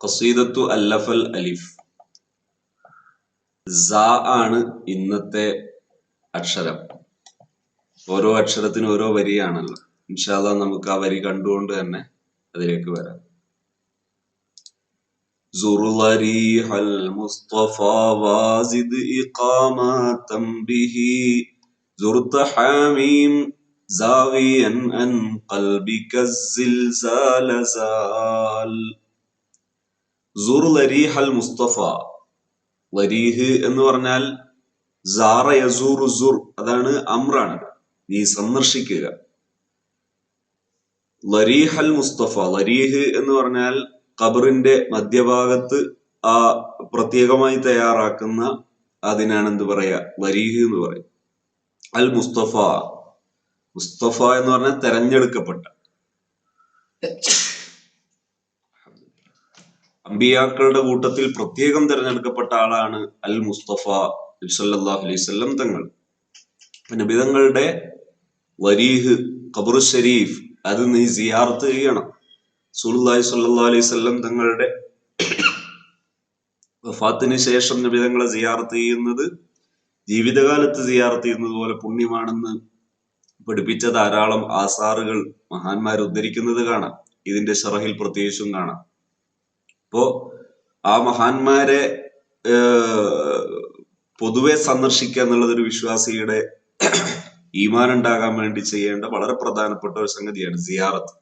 ഖസീദത്തു അല്ലഫൽ അലിഫ് സ ആണ് ഇന്നത്തെ അക്ഷരം ഓരോ അക്ഷരത്തിനും ഓരോ വരിയാണല്ലോ ഇൻഷാല്ല നമുക്ക് ആ വരി കണ്ടുകൊണ്ട് തന്നെ അതിലേക്ക് വരാം زر ضريح المصطفى وازد إقامة به زرت حميم زاويا عن قلبك الزلزال زال സുർ ലരീഹൽ മുസ്തഫ. ലരീഹ് എന്ന് പറഞ്ഞാൽ സാറ യസൂർ സുർ അതാണ് അമ്രാണ്. നീ സന്ദർശിക്കുക. ലരീഹൽ മുസ്തഫ ലരീഹ് എന്ന് പറഞ്ഞാൽ ഖബറിന്റെ മധ്യഭാഗത്ത് ആ പ്രത്യേകമായി തയ്യാറാക്കുന്ന അതിനാണ് എന്ത് പറയാ? ലരീഹ് എന്ന് പറയും. അൽ മുസ്തഫ. മുസ്തഫ എന്ന് പറഞ്ഞാൽ തെരഞ്ഞെടുക്കപ്പെട്ട. അമ്പിയാക്കളുടെ കൂട്ടത്തിൽ പ്രത്യേകം തിരഞ്ഞെടുക്കപ്പെട്ട ആളാണ് അൽ മുസ്തഫ അലൈഹി വസല്ലം തങ്ങൾ. നബിതങ്ങളുടെ വരീഹ് ഖബർ ഷരീഫ് അത് നീ സിയാർത്ത് ചെയ്യണം. സുലുല്ലാഹി സല്ലാ അലൈഹി വസല്ലം തങ്ങളുടെ വഫാത്തിന് ശേഷം നബിതങ്ങളെ സിയാർത്ത് ചെയ്യുന്നത് ജീവിതകാലത്ത് സിയാർത്ത് ചെയ്യുന്നത് പോലെ പുണ്യമാണെന്ന് പഠിപ്പിച്ച ധാരാളം ആസാറുകൾ മഹാന്മാർ ഉദ്ധരിക്കുന്നത് കാണാം. ഇതിന്റെ ഷറഹിൽ പ്രത്യേകിച്ചും കാണാം. അപ്പോ ആ മഹാന്മാരെ പൊതുവെ സന്ദർശിക്കുക എന്നുള്ളത് ഒരു വിശ്വാസിയുടെ ഈമാൻ ഉണ്ടാകാൻ വേണ്ടി ചെയ്യേണ്ട വളരെ പ്രധാനപ്പെട്ട ഒരു സംഗതിയാണ് സിയാറത്ത്.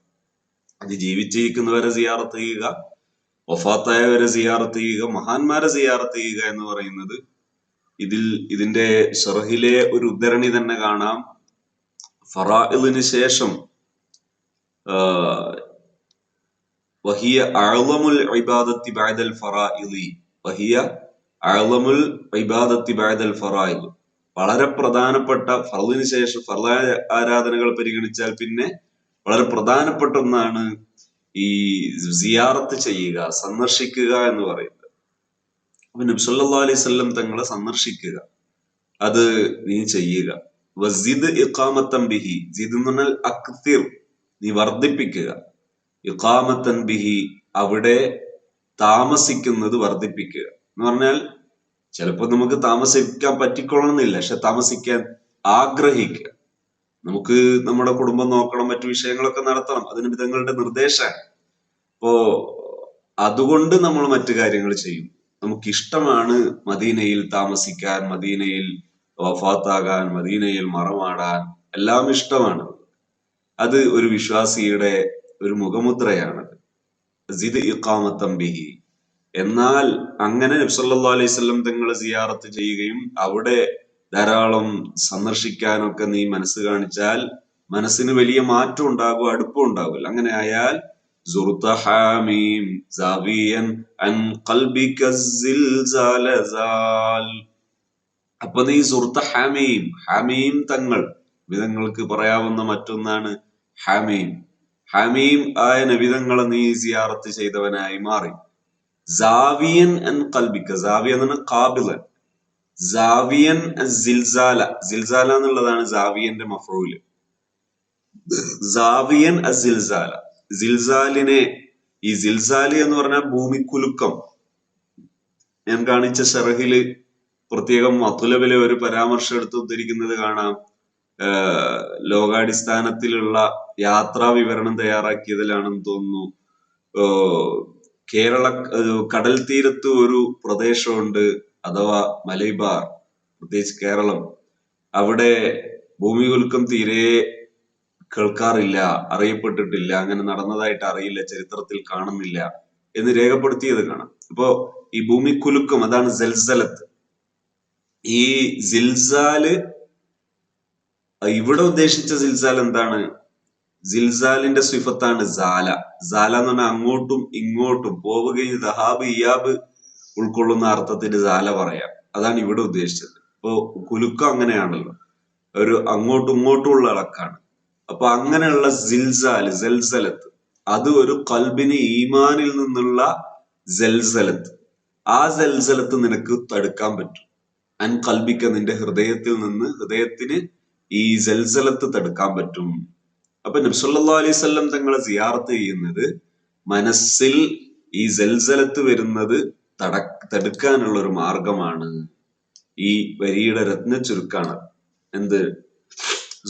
അത് ജീവിച്ചിരിക്കുന്നവരെ സിയാറത്ത് ചെയ്യുക വഫാത്തായവരെ സിയാറത്ത് ചെയ്യുക മഹാന്മാരെ സിയാറത്ത് ചെയ്യുക എന്ന് പറയുന്നത് ഇതിൽ ഇതിന്റെ ഷെറഹിലെ ഒരു ഉദ്ധരണി തന്നെ കാണാം. ഫറാഇലിന് ശേഷം വഹിയ അഴലമുൽ ഇബാദത്തി ബഅദൽ ഫറാഇലി വഹിയ അഴലമുൽ ഇബാദത്തി ബഅദൽ ഫറാഇൽ വളരെ പ്രധാനപ്പെട്ട ഫർദിന് ശേഷം ഫർദ ആരാധനകൾ പരിഗണിച്ചാൽ പിന്നെ വളരെ പ്രധാനപ്പെട്ട ഒന്നാണ് ഈ സിയാറത്ത് ചെയ്യുക സന്ദർശിക്കുക എന്ന് പറയുന്നത്. അപ്പൊ നബി സല്ലല്ലാഹു അലൈഹി തങ്ങളെ സന്ദർശിക്കുക. അത് നീ ചെയ്യുക. വസിദ് ഇഖാമത്തം ബിഹി. ജിദ് എന്ന് പറഞ്ഞാൽ അക്തിർ നീ വർദ്ധിപ്പിക്കുക. ഇഖാമത്തൻ ബിഹി അവിടെ താമസിക്കുന്നത് വർദ്ധിപ്പിക്കുക. എന്ന് പറഞ്ഞാൽ ചിലപ്പോൾ നമുക്ക് താമസിക്കാൻ പറ്റിക്കൊള്ളണമെന്നില്ല പക്ഷെ താമസിക്കാൻ ആഗ്രഹിക്കുക. നമുക്ക് നമ്മുടെ കുടുംബം നോക്കണം മറ്റു വിഷയങ്ങളൊക്കെ നടത്തണം. അതിന് വിധങ്ങളുടെ നിർദ്ദേശമാണ്. അപ്പോ അതുകൊണ്ട് നമ്മൾ മറ്റു കാര്യങ്ങൾ ചെയ്യും. നമുക്ക് ഇഷ്ടമാണ് മദീനയിൽ താമസിക്കാൻ മദീനയിൽ വഫാത്താകാൻ മദീനയിൽ മറമാടാൻ എല്ലാം ഇഷ്ടമാണ്. അത് ഒരു വിശ്വാസിയുടെ ഒരു മുഖമുദ്രയാണ്. സിദ് ഇഖാമത്തം ബിഹി എന്നാൽ അങ്ങനെ നബ്സല്ലാ അലൈഹി സ്വല്ലം തങ്ങളെ സിയാറത്ത് ചെയ്യുകയും അവിടെ ധാരാളം സന്ദർശിക്കാനൊക്കെ നീ മനസ്സ് കാണിച്ചാൽ മനസ്സിന് വലിയ മാറ്റം ഉണ്ടാകും അടുപ്പം ഉണ്ടാകില്ല അങ്ങനെ ആയാൽ അപ്പൊ നീ സുർത്ത ഹാമീം ഹാമീം തങ്ങൾ. വിധങ്ങൾക്ക് പറയാവുന്ന മറ്റൊന്നാണ് ഹാമീം. ഹമീം ആയ നബിതങ്ങളെ നീ സിയാറത്ത് ചെയ്തവനായി മാറി. സാവിയൻ അൻ കൽബിക്ക സാവിയ എന്ന് പറഞ്ഞാൽ കാബിലൻ സാവിയൻ സിൽസാല. സിൽസാല എന്നുള്ളതാണ് സാവിയന്റെ മഫ്രൂൽ സാവിയൻ സിൽസാല. സിൽസാലിനെ ഈ സിൽസാലി എന്ന് പറഞ്ഞാൽ ഭൂമിക്കുലുക്കം ഞാൻ കാണിച്ച ഷറഹിൽ പ്രത്യേകം മത്തുലബിലെ ഒരു പരാമർശം എടുത്ത് ഉദ്ധരിക്കുന്നത് കാണാം. ലോകാടിസ്ഥാനത്തിലുള്ള യാത്രാ വിവരണം തയ്യാറാക്കിയതിലാണെന്ന് തോന്നുന്നു. കേരള കടൽ തീരത്ത് ഒരു പ്രദേശമുണ്ട് അഥവാ മലൈബാർ പ്രത്യേകിച്ച് കേരളം. അവിടെ ഭൂമി കുലുക്കം തീരെ കേൾക്കാറില്ല അറിയപ്പെട്ടിട്ടില്ല അങ്ങനെ നടന്നതായിട്ട് അറിയില്ല ചരിത്രത്തിൽ കാണുന്നില്ല എന്ന് രേഖപ്പെടുത്തിയത് കാണാം. അപ്പോ ഈ ഭൂമി കുലുക്കം അതാണ് ജൽസലത്ത് ഈ സിൽസാൽ ഇവിടെ ഉദ്ദേശിച്ച സിൽസാൽ എന്താണ്? സിൽസാലിന്റെ സ്വിഫത്താണ് സാല. സാല എന്ന് പറഞ്ഞാൽ അങ്ങോട്ടും ഇങ്ങോട്ടും പോവുകയും ദഹാബ് ഇയാബ് ഉൾക്കൊള്ളുന്ന അർത്ഥത്തിൽ സാല പറയാം. അതാണ് ഇവിടെ ഉദ്ദേശിച്ചത്. ഇപ്പോ കുലുക്കം അങ്ങനെയാണല്ലോ. ഒരു അങ്ങോട്ടും ഇങ്ങോട്ടും ഉള്ള ഇളക്കാണ് അപ്പൊ അങ്ങനെയുള്ള സിൽസാൽ സെൽസലത്ത് അത് ഒരു കൽബിന് ഈമാനിൽ നിന്നുള്ള സെൽസലത്ത്. ആ സെൽസലത്ത് നിനക്ക് തടുക്കാൻ പറ്റും. അൻ കൽബിക്ക നിന്റെ ഹൃദയത്തിൽ നിന്ന് ഹൃദയത്തിന് ഈ ജൽസലത്ത് തടുക്കാൻ പറ്റും അപ്പൊ നബ്സല്ലാ അലൈഹി സ്വല്ലം തങ്ങളെ സിയാർത്ത് ചെയ്യുന്നത് മനസ്സിൽ ഈ ജൽസലത്ത് വരുന്നത് തട തടുക്കാനുള്ള ഒരു മാർഗമാണ് ഈ വരിയുടെ രത്ന ചുരുക്കാണ് എന്ത്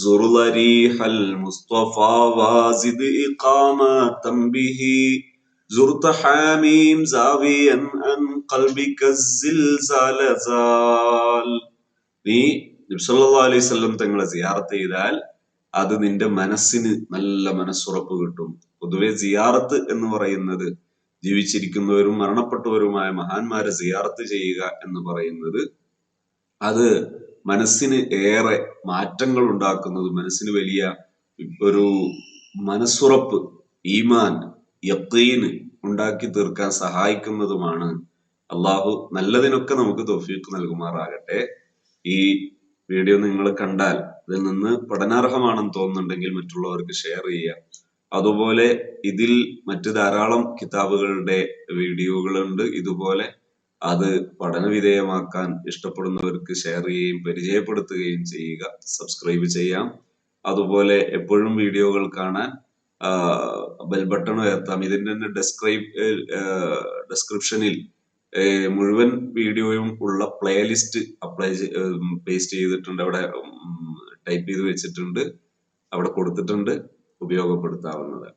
സുറുലരീഹൽ മുസ്തഫ വാസിദ് ഇഖാമതം ബിഹി زرت حاميم زاويا عن قلبك الزلزال زال നീ നബ്സല്ലാ അലൈഹി തങ്ങളെ സിയാറത്ത് ചെയ്താൽ അത് നിന്റെ മനസ്സിന് നല്ല മനസ്സുറപ്പ് കിട്ടും. പൊതുവെ സിയാറത്ത് എന്ന് പറയുന്നത് ജീവിച്ചിരിക്കുന്നവരും മരണപ്പെട്ടവരുമായ മഹാന്മാരെ സിയാറത്ത് ചെയ്യുക എന്ന് പറയുന്നത് അത് മനസ്സിന് ഏറെ മാറ്റങ്ങൾ ഉണ്ടാക്കുന്നത് മനസ്സിന് വലിയ ഒരു മനസ്സുറപ്പ് ഈമാൻ യക്കീന് ഉണ്ടാക്കി തീർക്കാൻ സഹായിക്കുന്നതുമാണ്. അള്ളാഹു നല്ലതിനൊക്കെ നമുക്ക് തോഫീക്ക് നൽകുമാറാകട്ടെ. ഈ വീഡിയോ നിങ്ങൾ കണ്ടാൽ ഇതിൽ നിന്ന് പഠനാർഹമാണെന്ന് തോന്നുന്നുണ്ടെങ്കിൽ മറ്റുള്ളവർക്ക് ഷെയർ ചെയ്യുക. അതുപോലെ ഇതിൽ മറ്റു ധാരാളം കിതാബുകളുടെ വീഡിയോകളുണ്ട് ഇതുപോലെ അത് പഠനവിധേയമാക്കാൻ ഇഷ്ടപ്പെടുന്നവർക്ക് ഷെയർ ചെയ്യുകയും പരിചയപ്പെടുത്തുകയും ചെയ്യുക. സബ്സ്ക്രൈബ് ചെയ്യാം. അതുപോലെ എപ്പോഴും വീഡിയോകൾ കാണാൻ ബെൽ ബട്ടൺ ഉയർത്താം. ഇതിന്റെ തന്നെ ഡെസ്ക്രൈബ് ഡിസ്ക്രിപ്ഷനിൽ മുഴുവൻ വീഡിയോയും ഉള്ള പ്ലേലിസ്റ്റ് അപ്ലൈ പേസ്റ്റ് ചെയ്തിട്ടുണ്ട്. അവിടെ ടൈപ്പ് ചെയ്ത് വെച്ചിട്ടുണ്ട്. അവിടെ കൊടുത്തിട്ടുണ്ട്. ഉപയോഗപ്പെടുത്താവുന്നത്.